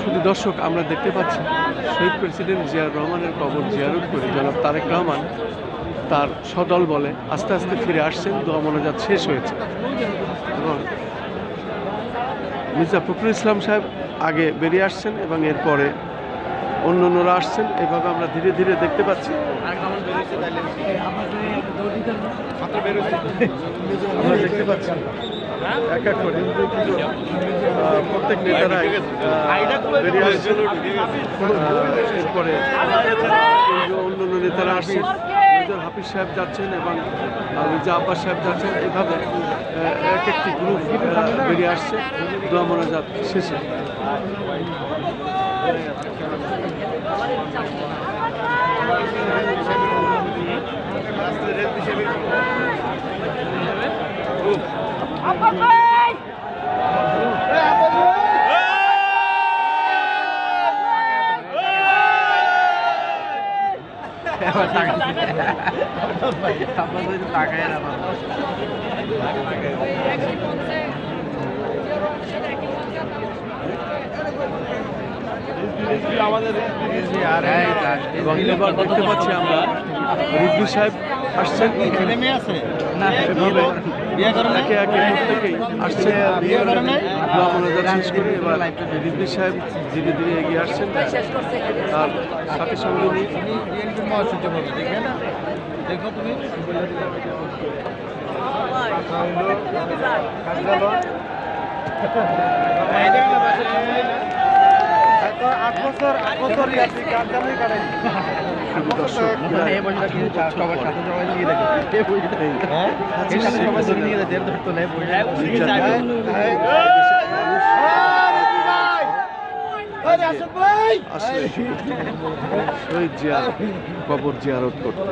শুধু দর্শক আমরা দেখতে পাচ্ছি, শহীদ প্রেসিডেন্ট জিয়ার রহমানের কবর জিয়ারত করে জনাব তারেক রহমান তার সদল বলে আস্তে আস্তে ফিরে আসছেন, দোয়া মোনাজাত শেষ হয়েছে। এবং মির্জা ফখরুল ইসলাম সাহেব আগে বেরিয়ে আসছেন এবং এরপরে অন্য অন্যরা আসছেন। এভাবে আমরা ধীরে ধীরে দেখতে পাচ্ছি। আমরা দেখতে পাচ্ছি। এক এক করে। প্রত্যেক নেতারাই বেরিয়ে আসছেন এরপরে এই যে অন্য অন্য নেতারা আসছেন মেজর হাফিজ সাহেব যাচ্ছেন এবং মির্জা সাহেব যাচ্ছেন। এভাবে এক একটি গ্রুপ বেরিয়ে আসছে। দোয়া মোনাজাত শেষে। এবং এবার দেখতে পাচ্ছি আমরা। রিজভি সাহেব আসছেন ছেলে মেয়ে আছে। এভাবে বিয়ে করে নাই? একে একে প্রত্যেকেই আসছে। বিয়ে করে নাই? দোয়া মোনাজাত শেষ করে এবার রিজভি সাহেব ধীরে ধীরে এগিয়ে আসছেন। তার সাথে সঙ্গে নিয়ে দেখে না? দেখো তুমি। আসলে শহীদ জিয়া কবর জিয়ারত করতে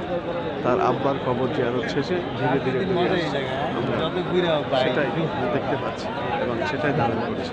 তার আব্বার কবর জিয়ারত শেষে ধীরে ধীরে সেটাই দেখতে পাচ্ছি এবং সেটাই ধারণ করছি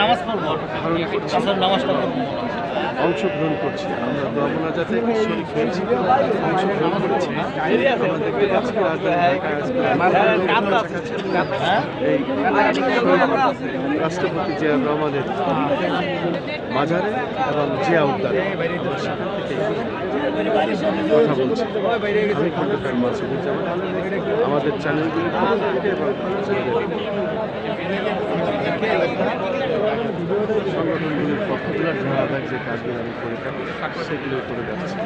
নামাজ পড়ব নামাজটা পড়ব। অংশগ্রহণ করছি। আমরা দোয়ামোনা যাতে শরীর হয়েছি অংশগ্রহণ করেছি। হ্যাঁ? রাষ্ট্রপতি জিয়া রহমানের মাজারে এবং জিয়া উদ্যানে। আমরা সেখান থেকে কথা বলছি। আমি খন্দকার মাসুদুজ্জামান। আমাদের এবং সংগঠনগুলির পক্ষ তোলার ধারাবাহিক যে কাজগুলো আমি করে থাকি সেগুলো করে যাচ্ছি।